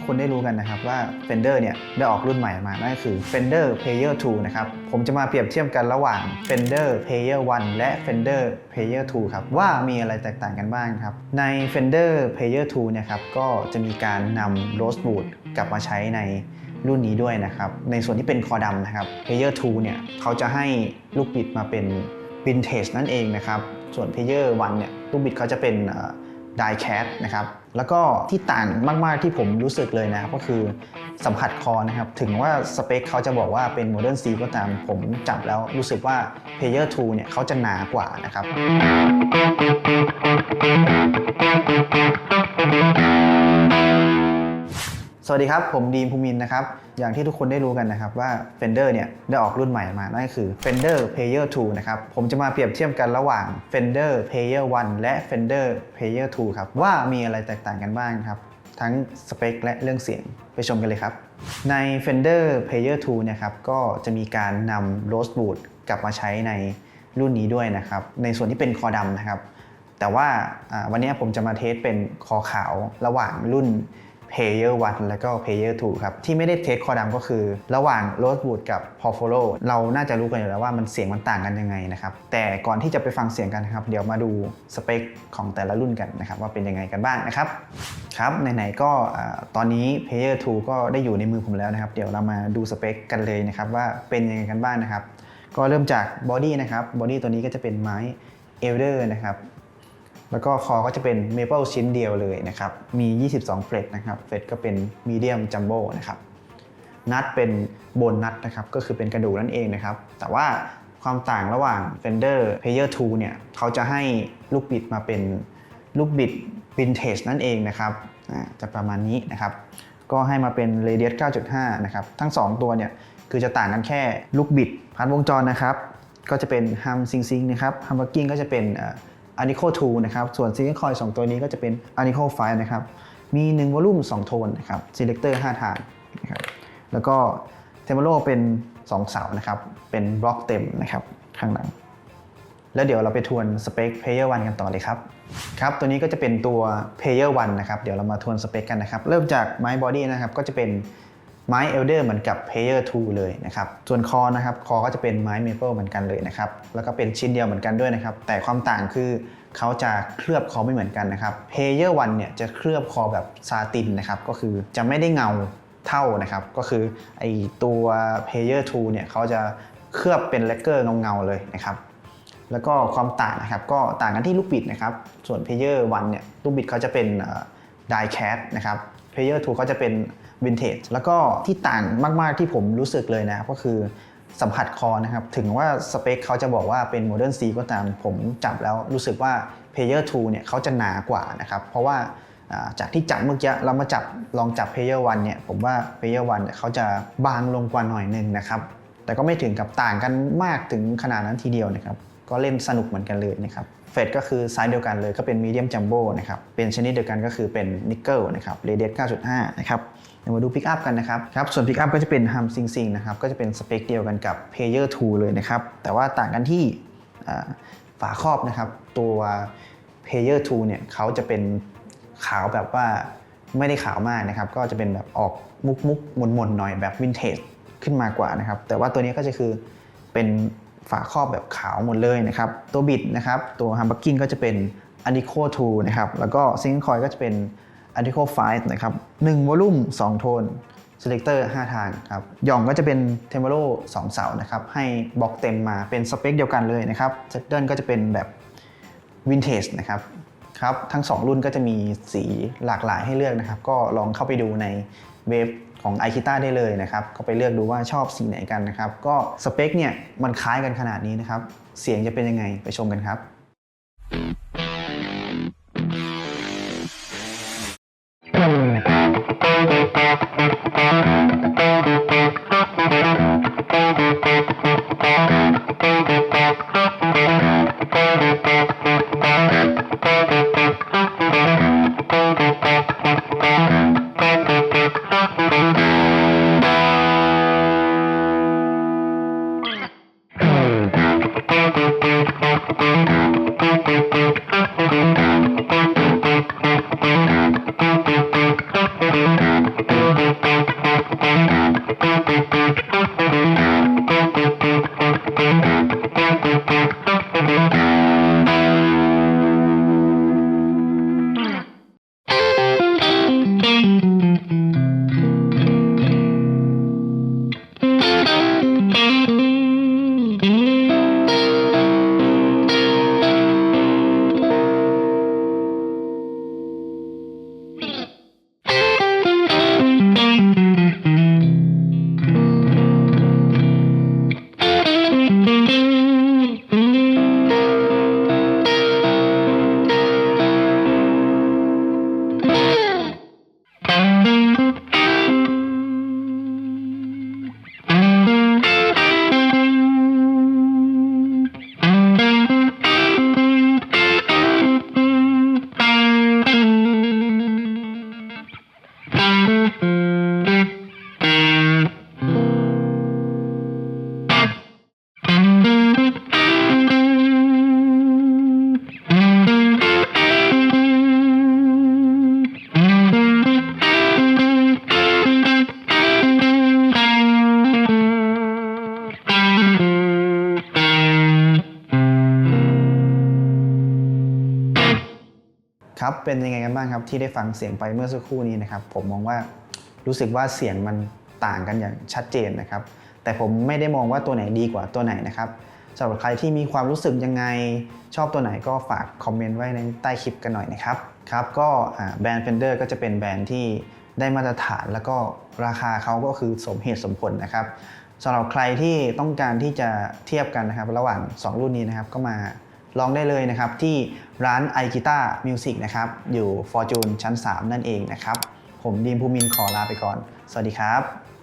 กคนได้รู้กันนะครับว่า Fender เนี่ยได้ออกรุ่นใหม่มานั่นก็คือ Fender Player 2 นะครับ ผมจะมาเปรียบเทียบกันระหว่าง Fender Player 1 และ Fender Player 2 ครับ ว่ามีอะไรแตกต่างกันบ้างครับ ใน Fender Player 2 เนี่ยครับก็จะมีการนำ Rosewood กลับมาใช้ในรุ่นนี้ด้วยนะครับ ในส่วนที่เป็นคอดำนะครับ Player 2 เนี่ยเขาจะให้ลูกบิดมาเป็น Vintage นั่นเองนะครับ ส่วน Player 1 เนี่ยลูกบิดเขาจะเป็น ไดแคสนะครับแล้วก็ที่ต่างมาก ๆ ที่ผมรู้สึกเลยนะครับก็คือสัมผัสคอนะครับ ถึงว่าสเปคเขาจะบอกว่าเป็นโมเดิร์นซีก็ตามผมจับแล้วรู้สึกว่า Player 2 เนี่ยเขาจะหนากว่านะครับ สวัสดีครับ ผมดีมภูมินนะครับ อย่างที่ทุกคนได้รู้กันนะครับว่า Fender เนี่ยได้ออกรุ่นใหม่มา นั่นก็คือ Fender Player 2 นะครับ ผมจะมาเปรียบเทียบกันระหว่าง Fender Player 1 และ Fender Player 2 ครับ ว่ามีอะไรแตกต่างกันบ้างครับ ทั้งสเปคและเรื่องเสียงไปชมกันเลยครับ ใน Fender Player 2 เนี่ยครับ ก็จะมีการนำ Rosewood กลับมาใช้ในรุ่นนี้ด้วยนะครับ ในส่วนที่เป็นคอดำนะครับ แต่ว่าวันนี้ผมจะมาเทสเป็นคอขาวระหว่างรุ่น Player 1 แล้วก็ Player 2 ครับ ที่ไม่ได้เทสคอดำก็คือ ระหว่าง Rosewood กับ p o r f o l o เราน่าจะรู้กันอยู่แล้วว่ามันเสียงมันต่างกันยังไงนะครับ แต่ก่อนที่จะไปฟังเสียงกันนะครับ เดี๋ยวมาดูสเปคของแต่ละรุ่นกันนะครับ ว่าเป็นยังไงกันบ้างนะครับ ครับไหนๆก็ตอนนี้ Player 2 ก็ได้อยู่ในมือผมแล้วนะครับ เดี๋ยวเรามาดูสเปคกันเลยนะครับว่าเป็นยังไงกันบ้างนะครับ ก็เริ่มจากบอดี้นะครับบอดี้ตัวนี้ก็จะเป็นไม้เอลเดอร์นะครับ แล้วก็คอก็จะเป็นเมเปิลชิ้นเดียวเลยนะครับ มี 22 เฟรตนะครับ เฟรตก็เป็นมีเดียมจัมโบ้นะครับ นัดเป็นโบนนัดนะครับ ก็คือเป็นกระดูกนั่นเองนะครับ แต่ว่าความต่างระหว่าง Fender Player 2 เนี่ย เขาจะให้ลูกบิดมาเป็นลูกบิด Vintage นั่นเองนะครับอ่าจะประมาณนี้นะครับ ก็ให้มาเป็น Radius 9.5 นะครับ ทั้ง 2 ตัวเนี่ย คือจะต่างกันแค่ลูกบิดพันวงจรนะครับ ก็จะเป็น Hum Sing Sing นะครับ Hum Bucking ก็จะเป็น อานิโค2นะครับ ส่วน Single Coil 2ตัวนี้ก็จะเป็นอานิโค5นะครับ มี 1 วอลลุ่ม 2 โทนนะครับ Selector 5 ทางนะครับ แล้วก็เทมโ o เป็น 2 เสานะครับ เป็นบล็อกเต็มนะครับ ข้างหลัง แล้วเดี๋ยวเราไปทวนสเปค Player 1 กันต่อเลยครับ ครับ ตัวนี้ก็จะเป็นตัว Player 1 นะครับ เดี๋ยวเรามาทวนสเปคกันนะครับ เริ่มจากไม้บอดี้นะครับ ก็จะเป็น ไม้เอลเดอร์เหมือนกับ Player 2 เลยนะครับ ส่วนคอนะครับคอก็จะเป็นไม้เมเปิลเหมือนกันเลยนะครับ แล้วก็เป็นชิ้นเดียวเหมือนกันด้วยนะครับ แต่ความต่างคือเขาจะเคลือบคอไม่เหมือนกันนะครับ Player 1 เนี่ยจะเคลือบคอแบบซาตินนะครับ ก็คือจะไม่ได้เงาเท่านะครับ ก็คือไอตัว Player 2 เนี่ยเขาจะเคลือบเป็นเลกเกอร์เงาๆเลยนะครับแล้วก็ความต่างนะครับก็ต่างกันที่ลูกบิดนะครับ ส่วน Player 1 เนี่ยลูกบิดเขาจะเป็นไดแคสนะครับ Player 2 เขาจะเป็น Vintage แล้วก็ที่ต่างมากๆที่ผมรู้สึกเลยนะครับก็คือสัมผัสคอนะครับ ถึงว่าสเปคเขาจะบอกว่าเป็น Modern C ก็ตามผมจับแล้วรู้สึกว่า Player 2เนี่ยเขาจะหนากว่านะครับ เพราะว่าจากที่จับเมื่อกี้เรามาจับลองจับ Player 1เนี่ยผมว่า Player 1เนี่ยเขาจะบางลงกว่าหน่อยนึงนะครับ แต่ก็ไม่ถึงกับต่างกันมากถึงขนาดนั้นทีเดียวนะครับ ก็เล่นสนุกเหมือนกันเลยนะครับเฟดก็คือไซส์เดียวกันเลยก็เป็นมีเดียมจัมโบ้นะครับเป็นชนิดเดียวกันก็คือเป็นนิกเกิลนะครับเรเดียส9.5 นะครับ เดี๋ยวมาดูพิกอัพกันนะครับครับ ส่วนพิกอัพก็จะเป็นฮัมซิงซิงนะครับ ก็จะเป็นสเปคเดียวกันกับ Player 2 เลยนะครับ แต่ว่าต่างกันที่ฝาครอบนะครับ ตัว Player 2 เนี่ยเขาจะเป็นขาวแบบว่าไม่ได้ขาวมากนะครับ ก็จะเป็นแบบออกมุกมุกมนมนๆหน่อยแบบวินเทจขึ้นมากว่านะครับ แต่ว่าตัวนี้ก็จะคือเป็นฝาครอบแบบขาวหมดเลยนะครับ ตัวบิดนะครับ ตัวฮัมบักกิ้งก็จะเป็น a n i c o 2นะครับ แล้วก็ซิงคอยก็จะเป็น a n i c o 5นะครับ1วอลุ่ม2 โทน Selector 5 ทางครับย่องก็จะเป็น t e m p o r o 2 เสานะครับให้บล็อกเต็มมาเป็นสเปคเดียวกันเลยนะครับเซตเดิลก็จะเป็นแบบวินเทจนะครับครับทั้ง 2 รุ่นก็จะมีสีหลากหลายให้เลือกนะครับ ก็ลองเข้าไปดูในเว็บของ i k i t a ได้เลยนะครับ ก็ไปเลือกดูว่าชอบสีไหนกันนะครับ ก็สเปคเนี่ยมันคล้ายกันขนาดนี้นะครับ เสียงจะเป็นยังไงไปชมกันครับ ครับเป็นยังไงกันบ้างครับที่ได้ฟังเสียงไปเมื่อสักครู่นี้นะครับผมมองว่ารู้สึกว่าเสียงมันต่างกันอย่างชัดเจนนะครับ แต่ผมไม่ได้มองว่าตัวไหนดีกว่าตัวไหนนะครับสำหรับใครที่มีความรู้สึกยังไงชอบตัวไหนก็ฝากคอมเมนต์ไว้ในใต้คลิปกันหน่อยนะครับครับก็แบรนด์ Fender ก็จะเป็นแบรนด์ที่ได้มาตรฐานแล้วก็ราคาเขาก็คือสมเหตุสมผลนะครับสำหรับใครที่ต้องการที่จะเทียบกันนะครับ ระหว่าง 2 รุ่นนี้นะครับก็มา ลองได้เลยนะครับที่ร้าน i g u i t a r Music นะครับอยู่ Fortune ชั้น 3 นั่นเองนะครับ ผมดีมภูมินขอลาไปก่อน สวัสดีครับ